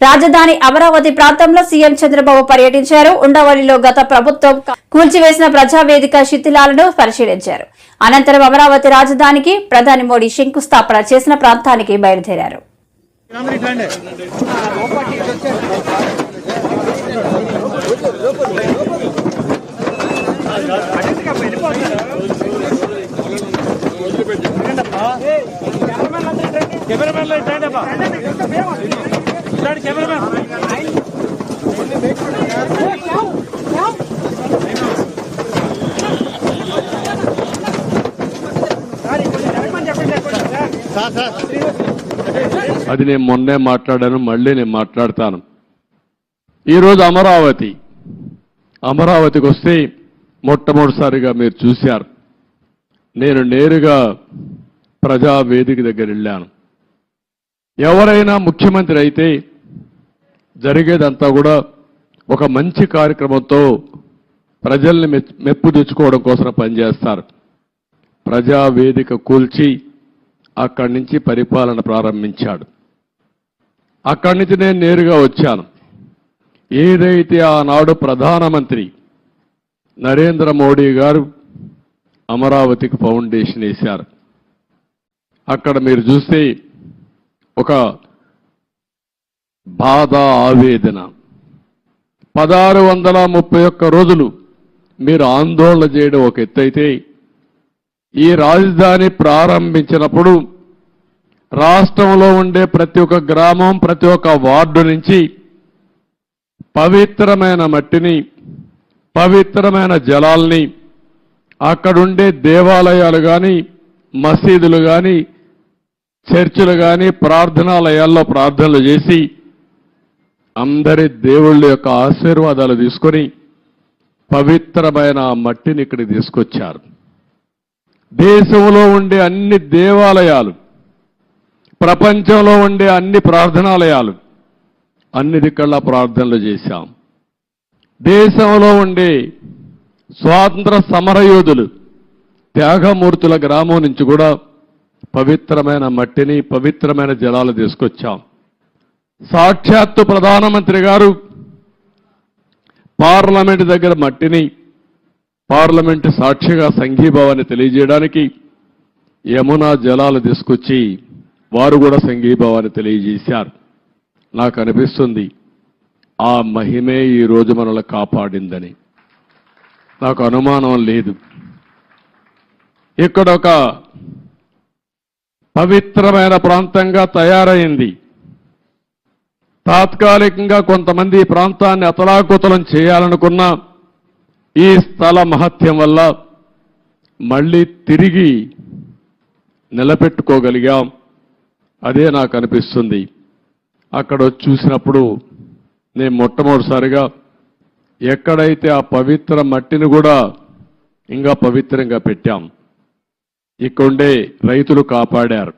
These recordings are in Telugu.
రాజధాని అమరావతి ప్రాంతంలో సీఎం చంద్రబాబు పర్యటించారు. ఉండవల్లిలో గత ప్రభుత్వం కూల్చివేసిన ప్రజావేదిక శిథిలాలను పరిశీలించారు. అనంతరం అమరావతి రాజధానికి ప్రధాని మోడీ శంకుస్థాపన చేసిన ప్రాంతానికి బయలుదేరారు. కెమెరామెన్ రండి అబ్బా అది నేను మొన్నే మాట్లాడాను మళ్ళీ నేను మాట్లాడతాను. ఈరోజు అమరావతి. అమరావతికి వస్తే మొట్టమొదటిసారిగా మీరు చూశారు. నేను నేరుగా ప్రజా వేదిక దగ్గర వెళ్ళాను. ఎవరైనా ముఖ్యమంత్రి అయితే జరిగేదంతా కూడా ఒక మంచి కార్యక్రమంతో ప్రజల్ని మెప్పు తెచ్చుకోవడం కోసం పనిచేస్తారు. ప్రజా వేదిక కూల్చి అక్కడి నుంచి పరిపాలన ప్రారంభించాడు. అక్కడి నుంచి నేను నేరుగా వచ్చాను. ఏదైతే ఆనాడు ప్రధానమంత్రి నరేంద్ర మోడీ గారు అమరావతికి ఫౌండేషన్ వేశారు. అక్కడ మీరు చూస్తే ఒక బాధ ఆవేదన పదహారు వందల ముప్పై ఒక్క రోజులు మీరు ఆందోళన చేయడం ఒక ఎత్తైతే ఈ రాజధాని ప్రారంభించినప్పుడు రాష్ట్రంలో ఉండే ప్రతి ఒక్క గ్రామం ప్రతి ఒక్క వార్డు నుంచి పవిత్రమైన మట్టిని పవిత్రమైన జలాల్ని అక్కడుండే దేవాలయాలు కానీ మసీదులు కానీ చర్చిలు కానీ ప్రార్థనాలయాల్లో ప్రార్థనలు చేసి అందరి దేవుళ్ళ యొక్క ఆశీర్వాదాలు తీసుకొని పవిత్రమైన ఆ మట్టిని ఇక్కడికి తీసుకొచ్చారు. దేశంలో ఉండే అన్ని దేవాలయాలు ప్రపంచంలో ఉండే అన్ని ప్రార్థనాలయాలు అన్ని దిక్కల్లా ప్రార్థనలు చేశాం. దేశంలో ఉండే స్వాతంత్ర సమరయోధులు త్యాగమూర్తుల గ్రామం నుంచి కూడా పవిత్రమైన మట్టిని పవిత్రమైన జలాలు తీసుకొచ్చాం. సాక్షాత్తు ప్రధానమంత్రి గారు పార్లమెంట్ దగ్గర మట్టిని పార్లమెంట్ సాక్షిగా సంఘీభావాన్ని తెలియజేయడానికి యమునా జలాలు తీసుకొచ్చి వారు కూడా సంఘీభావాన్ని తెలియజేశారు. నాకు అనిపిస్తుంది ఆ మహిమే ఈ రోజు మనల్ని కాపాడిందని. నాకు అనుమానం లేదు. ఇక్కడ ఒక పవిత్రమైన ప్రాంతంగా తయారైంది తాత్కాలికంగా కొంతమంది ఈ ప్రాంతాన్ని అతలాకుతలం చేయాలనుకున్న ఈ స్థల మహత్యం వల్ల మళ్ళీ తిరిగి నిలబెట్టుకోగలిగాం. అదే నాకు అనిపిస్తుంది. అక్కడ చూసినప్పుడు నేను మొట్టమొదటిసారిగా ఎక్కడైతే ఆ పవిత్ర మట్టిని కూడా ఇంకా పవిత్రంగా పెట్టాం ఇక్కడుండే రైతులు కాపాడారు.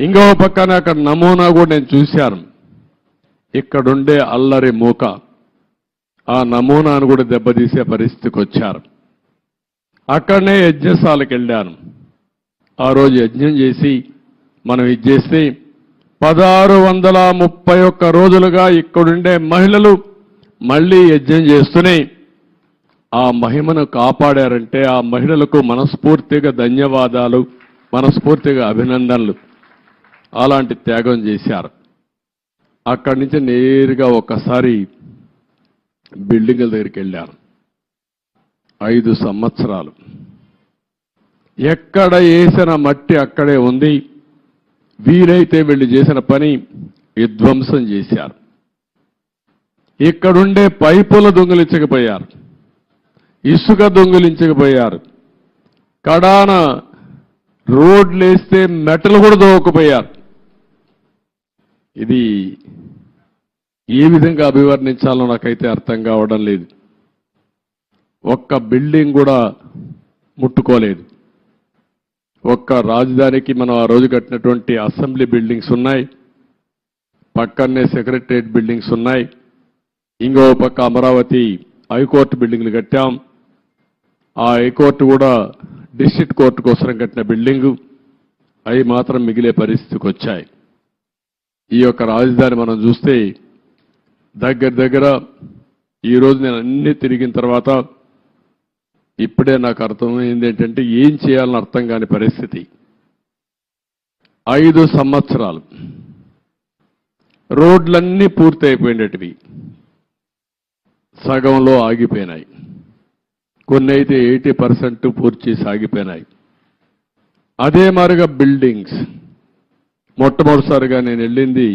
ఇంకో పక్కన అక్కడ నమూనా కూడా నేను చూశాను. ఇక్కడుండే అల్లరి మూక ఆ నమూనాను కూడా దెబ్బతీసే పరిస్థితికి వచ్చారు. అక్కడనే యజ్ఞశాలకు వెళ్ళాను ఆ రోజు యజ్ఞం చేసి మనం ఇది చేస్తే పదహారు వందల ముప్పై ఒక్క రోజులుగా ఇక్కడుండే మహిళలు మళ్ళీ యజ్ఞం చేస్తూనే ఆ మహిమను కాపాడారంటే ఆ మహిళలకు మనస్ఫూర్తిగా ధన్యవాదాలు మనస్ఫూర్తిగా అభినందనలు. అలాంటి త్యాగం చేశారు. అక్కడి నుంచి నేరుగా ఒక్కసారి బిల్డింగ్ల దగ్గరికి వెళ్ళాను ఐదు సంవత్సరాలు. ఎక్కడ వేసిన మట్టి అక్కడే ఉంది. వీలైతే వీళ్ళు చేసిన పని విధ్వంసం చేశారు. ఇక్కడుండే పైపుల దొంగిలించకపోయారు. ఇసుక దొంగిలించకపోయారు. కడాన రోడ్లు వేస్తే మెటలు కూడా దోవకపోయారు. ఇది ఏ విధంగా అభివర్ణించాలో నాకైతే అర్థం కావడం లేదు. ఒక్క బిల్డింగ్ కూడా ముట్టుకోలేదు. ఒక్క రాజధానికి మనం ఆ రోజు కట్టినటువంటి అసెంబ్లీ బిల్డింగ్స్ ఉన్నాయి. పక్కనే సెక్రటరేట్ బిల్డింగ్స్ ఉన్నాయి. ఇంకో పక్క అమరావతి హైకోర్టు బిల్డింగ్లు కట్టాం. ఆ హైకోర్టు కూడా డిస్ట్రిక్ట్ కోర్టు కోసం కట్టిన బిల్డింగు. అవి మాత్రం మిగిలే పరిస్థితికి వచ్చాయి. ఈ యొక్క రాజధాని మనం చూస్తే దగ్గర దగ్గర ఈరోజు నేను అన్ని తిరిగిన తర్వాత ఇప్పుడే నాకు అర్థమైంది ఏంటంటే ఏం చేయాలని అర్థం కాని పరిస్థితి. ఐదు సంవత్సరాలు. రోడ్లన్నీ పూర్తి అయిపోయినటివి సగంలో ఆగిపోయినాయి. కొన్ని అయితే ఎయిటీ పర్సెంట్ పూర్తి చేసి ఆగిపోయినాయి అదే మారుగా బిల్డింగ్స్. మొట్టమొదటిసారిగా నేను వెళ్ళింది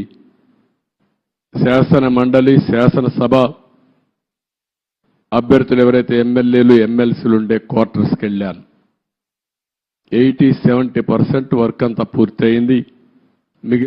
శాసన మండలి శాసనసభ అభ్యర్థులు ఎవరైతే ఎమ్మెల్యేలు ఎమ్మెల్సీలు ఉండే క్వార్టర్స్కి వెళ్ళాను. ఎయిటీ సెవెంటీ పర్సెంట్ వర్క్ అంతా పూర్తయింది.